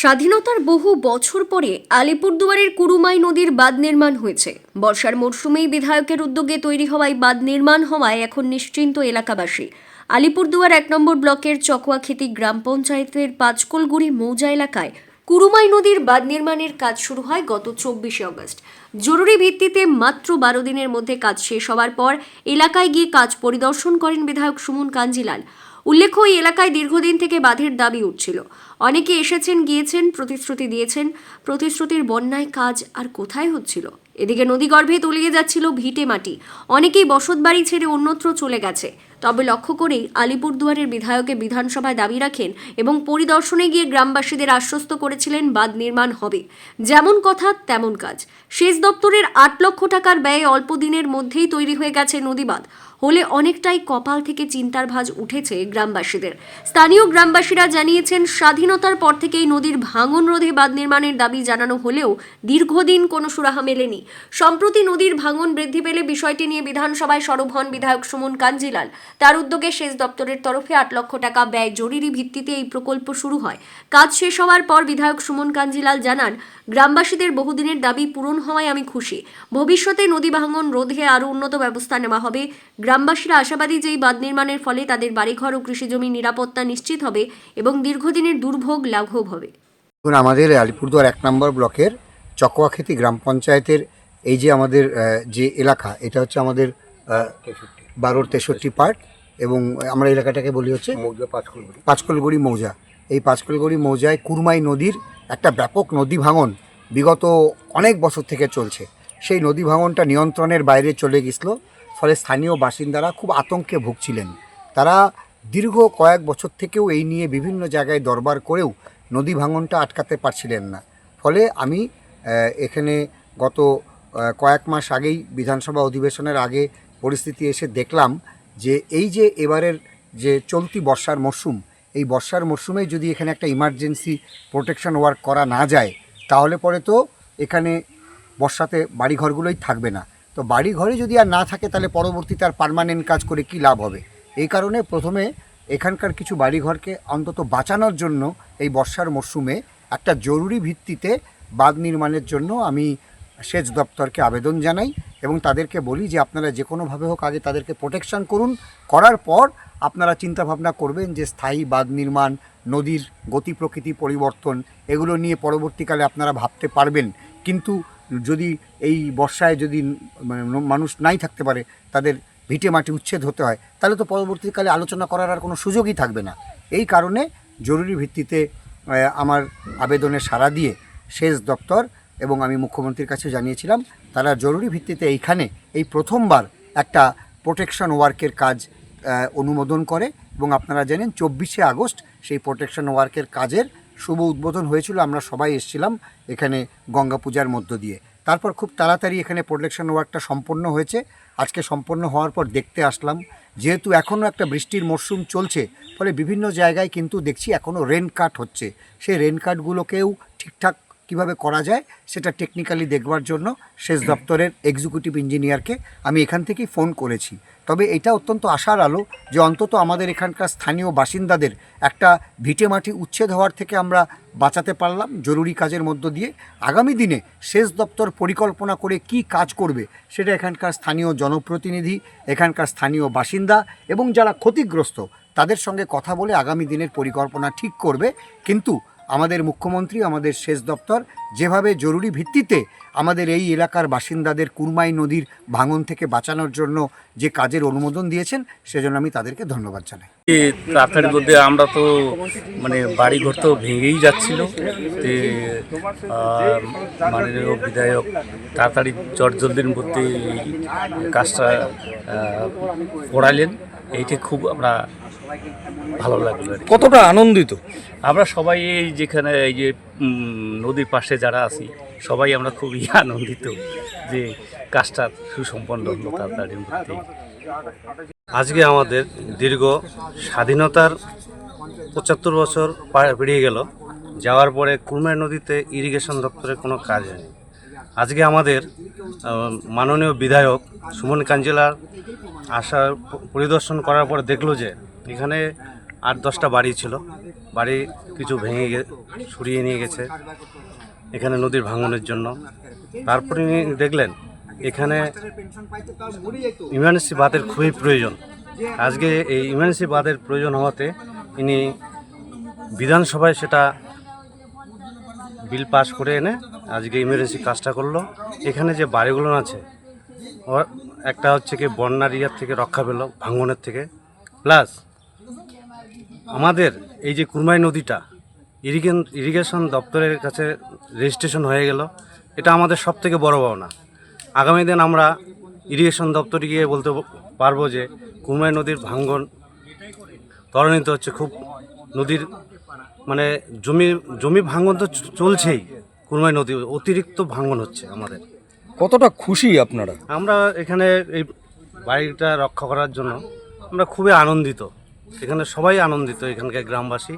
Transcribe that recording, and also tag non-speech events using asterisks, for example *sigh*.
স্বাধীনতার বহু বছর পরে আলিপুরদুয়ারের কুরুমাই নদীর বাঁধ নির্মাণ হয়েছে। বর্ষার মরশুমেই বিধায়কের উদ্যোগে তৈরি হওয়ায় বাঁধ নির্মাণ হওয়ায় এখন নিশ্চিন্ত এলাকাবাসী। আলিপুরদুয়ার এক নম্বর ব্লকের চকুয়াখেতি গ্রাম পঞ্চায়েতের পাঁচকোলগুড়ি মৌজা এলাকায় কুরুমাই নদীর বাঁধ নির্মাণের কাজ শুরু হয় গত চব্বিশে আগস্ট। জরুরি ভিত্তিতে মাত্র বারো দিনের মধ্যে কাজ শেষ হওয়ার পর এলাকায় গিয়ে কাজ পরিদর্শন করেন বিধায়ক সুমন কাঞ্জিলাল। উল্লেখ্য ওই এলাকায় দীর্ঘদিন থেকে বাঁধের দাবি উঠছিল। অনেকে এসেছেন, গিয়েছেন, প্রতিশ্রুতি দিয়েছেন। প্রতিশ্রুতির বন্যায় কাজ আর কোথায় হচ্ছিল? এদিকে নদীগর্ভে তলিয়ে যাচ্ছিল ভিটে মাটি। অনেকেই বসতবাড়ি ছেড়ে অন্যত্র চলে গেছে। তবে লক্ষ্য করেই আলিপুরদুয়ারের বিধায়কে বিধানসভায় দাবি রাখেন এবং পরিদর্শনে গিয়ে গ্রামবাসীদের আশ্বস্ত করেছিলেন, বাঁধ নির্মাণ হবে। যেমন কথা, তেমন কাজ। সেচ দপ্তরের আট লক্ষ টাকার ব্যয়ে অল্প দিনের মধ্যেই তৈরি হয়ে গেছে নদীবাঁধ। হলে অনেকটাই কপাল থেকে চিন্তার ভাঁজ উঠেছে গ্রামবাসীদের। স্থানীয় গ্রামবাসীরা জানিয়েছেন, স্বাধীনতার পর থেকেই নদীর ভাঙন রোধে বাঁধ নির্মাণের দাবি জানানো হলেও দীর্ঘদিন কোনো সুরাহা মেলেনি। সম্প্রতি নদীর ভাঙন বৃদ্ধি পেলে বিষয়টি নিয়ে বিধানসভায় সরব হন বিধায়ক সুমন কাঞ্জিলাল। তার উদ্যোগে সেচ দপ্তরের তরফে আট লক্ষ টাকা ব্যয় জরুরি ভিত্তিতে এই প্রকল্প শুরু হয়। কাজ শেষ হওয়ার পর বিধায়ক সুমন কাঞ্জিলাল জানান, গ্রামবাসীদের বহুদিনের দাবি পূরণ হওয়ায় আমি খুশি। ভবিষ্যতে নদী ভাঙন রোধে আরও উন্নত ব্যবস্থা নেওয়া হবে। গ্রামবাসীরা আশাবাদী যে এই বাঁধ নির্মাণের ফলে তাদের বাড়িঘর ও কৃষিজমির নিরাপত্তা নিশ্চিত হবে এবং দীর্ঘদিনের দুর্ভোগ লাঘব হবে। দেখুন আমাদের আলিপুরদুয়ার এক নম্বর ব্লকের চকোয়াখেতি গ্রাম পঞ্চায়েতের এই যে আমাদের যে এলাকা এটা হচ্ছে আমাদের বারোর তেষট্টি পার্ট এবং আমরা এলাকাটাকে বলি হচ্ছে পাঁচকলগড়ি মৌজা। এই পাঁচকলগড়ি মৌজায় কুরমাই নদীর একটা ব্যাপক নদী ভাঙন বিগত অনেক বছর থেকে চলছে। সেই নদী ভাঙনটা নিয়ন্ত্রণের বাইরে চলে গেছিল। ফলে স্থানীয় বাসিন্দারা খুব আতঙ্কে ভুগছিলেন। তারা দীর্ঘ কয়েক বছর থেকেও এই নিয়ে বিভিন্ন জায়গায় দরবার করেও নদী ভাঙনটা আটকাতে পারছিলেন না। ফলে আমি এখানে গত কয়েক মাস আগেই বিধানসভা অধিবেশনের আগে পরিস্থিতি এসে দেখলাম যে এই যে এবারের যে চলতি বর্ষার মরশুম এই বর্ষার মরশুমে যদি এখানে একটা ইমার্জেন্সি প্রোটেকশন ওয়ার্ক করা না যায়, তাহলে পরে তো এখানে বর্ষাতে বাড়িঘরগুলোই থাকবে না। তো বাড়িঘরে যদি আর না থাকে, তাহলে পরবর্তী তার পারমানেন্ট কাজ করে কি লাভ হবে? এই কারণে প্রথমে এখানকার কিছু বাড়িঘরকে অন্তত বাঁচানোর জন্য এই বর্ষার মরশুমে একটা জরুরি ভিত্তিতে বাঁধ নির্মাণের জন্য আমি সেচ দপ্তরকে আবেদন জানাই এবং তাদেরকে বলি যে আপনারা যে কোনোভাবে হোক আগে তাদেরকে প্রোটেকশন করুন। করার পর আপনারা চিন্তা ভাবনা করবেন যে স্থায়ী বাঁধ নির্মাণ, নদীর গতি প্রকৃতি পরিবর্তন, এগুলো নিয়ে পরবর্তীকালে আপনারা ভাবতে পারবেন। কিন্তু যদি এই বর্ষায় যদি মানে মানুষ নাই থাকতে পারে, তাদের ভিটে মাটি উচ্ছেদ হতে হয়, তাহলে তো পরবর্তীকালে আলোচনা করার আর কোনো সুযোগই থাকবে না। এই কারণে জরুরি ভিত্তিতে আমার আবেদনে সাড়া দিয়ে সেচ দপ্তর এবং আমি মুখ্যমন্ত্রীর কাছে জানিয়েছিলাম, তারা জরুরি ভিত্তিতে এইখানে এই প্রথমবার একটা প্রোটেকশন ওয়ার্কের কাজ অনুমোদন করে এবং আপনারা জানেন চব্বিশে আগস্ট সেই প্রোটেকশন ওয়ার্কের কাজের শুভ উদ্বোধন হয়েছিল, আমরা সবাই এসেছিলাম এখানে গঙ্গা পূজার মধ্য দিয়ে। তারপর খুব তাড়াতাড়ি এখানে প্রোটেকশন ওয়ার্কটা সম্পন্ন হয়েছে। আজকে সম্পন্ন হওয়ার পর দেখতে আসলাম, যেহেতু এখনও একটা বৃষ্টির মরশুম চলছে, ফলে বিভিন্ন জায়গায় কিন্তু দেখছি এখনও রেন কাট হচ্ছে। সেই রেন কাটগুলোকেও ঠিকঠাক কীভাবে করা যায় সেটা টেকনিক্যালি দেখবার জন্য সেচ দপ্তরের এক্সিকিউটিভ ইঞ্জিনিয়ারকে আমি এখান থেকেই ফোন করেছি। তবে এটা অত্যন্ত আশার আলো যে অন্তত আমাদের এখানকার স্থানীয় বাসিন্দাদের একটা ভিটে মাটি উচ্ছেদ হওয়ার থেকে আমরা বাঁচাতে পারলাম জরুরি কাজের মধ্য দিয়ে। আগামী দিনে সেচ দপ্তর পরিকল্পনা করে কি কাজ করবে সেটা এখানকার স্থানীয় জনপ্রতিনিধি, এখানকার স্থানীয় বাসিন্দা এবং যারা ক্ষতিগ্রস্ত তাদের সঙ্গে কথা বলে আগামী দিনের পরিকল্পনা ঠিক করবে। কিন্তু আমাদের মুখ্যমন্ত্রী, আমাদের সেচ দপ্তর, যেভাবে জরুরি ভিত্তিতে আমাদের এই এলাকার বাসিন্দাদের কুরমাই নদীর ভাঙন থেকে বাঁচানোর জন্য যে কাজের অনুমোদন দিয়েছেন, সেজন্য আমি তাদেরকে ধন্যবাদ জানাই। তাড়াতাড়ির মধ্যে আমরা তো মানে বাড়ি ঘর তো ভেঙেই যাচ্ছিল। মাননীয় বিধায়ক তাড়াতাড়ি চটজলদির মধ্যে কাজটা করালেন। এইটা খুব আমরা ভালো লাগল কতটা আনন্দিত? আমরা সবাই এই যেখানে এই যে নদীর পাশে যারা আছি সবাই আমরা খুবই *laughs* আনন্দিত যে কাজটা সুসম্পন্ন হলো তাড়াতাড়ির মধ্যে আজকে আমাদের দীর্ঘ স্বাধীনতার পঁচাত্তর বছর পেরিয়ে গেল। যাওয়ার পরে কুরমাই নদীতে ইরিগেশন দপ্তরের কোনো কাজ হয়নি। আজকে আমাদের মাননীয় বিধায়ক সুমন কাঞ্জিলার আসার প- পরিদর্শন করার পর দেখল যে এখানে আট দশটা বাড়ি ছিল। বাড়ি কিছু ভেঙে সরিয়ে নিয়ে গেছে এখানে নদীর ভাঙনের জন্য। তারপরে দেখলেন এখানে ইমার্জেন্সি বাদের খুবই প্রয়োজন। আজকে এই ইমার্জেন্সি বাদের প্রয়োজন হওয়াতে ইনি বিধানসভায় সেটা বিল পাস করে এনে আজকে ইমার্জেন্সি কাজটা করল। এখানে যে বাড়িগুলো আছে একটা হচ্ছে কি বন্যার ইয়ার থেকে রক্ষা পেল ভাঙনের থেকে। প্লাস আমাদের এই যে কুরমাই নদীটা, ইরিগেন, ইরিগেশন দপ্তরের কাছে রেজিস্ট্রেশন হয়ে গেল। এটা আমাদের সব থেকে বড় পাওনা আগামী দিন আমরা ইরিগেশন দপ্তরে গিয়ে বলতে পারব যে কুরমাই নদীর ভাঙ্গন ত্বরান্বিত হচ্ছে। খুব নদীর মানে জমি জমি ভাঙন তো চলছেই কুরমাই নদী। অতিরিক্ত ভাঙন হচ্ছে আমাদের। কতটা খুশি আপনারা? আমরা এখানে এই বাড়িটা রক্ষা করার জন্য আমরা খুবই আনন্দিত। এখানে সবাই আনন্দিত এখানকার গ্রামবাসী।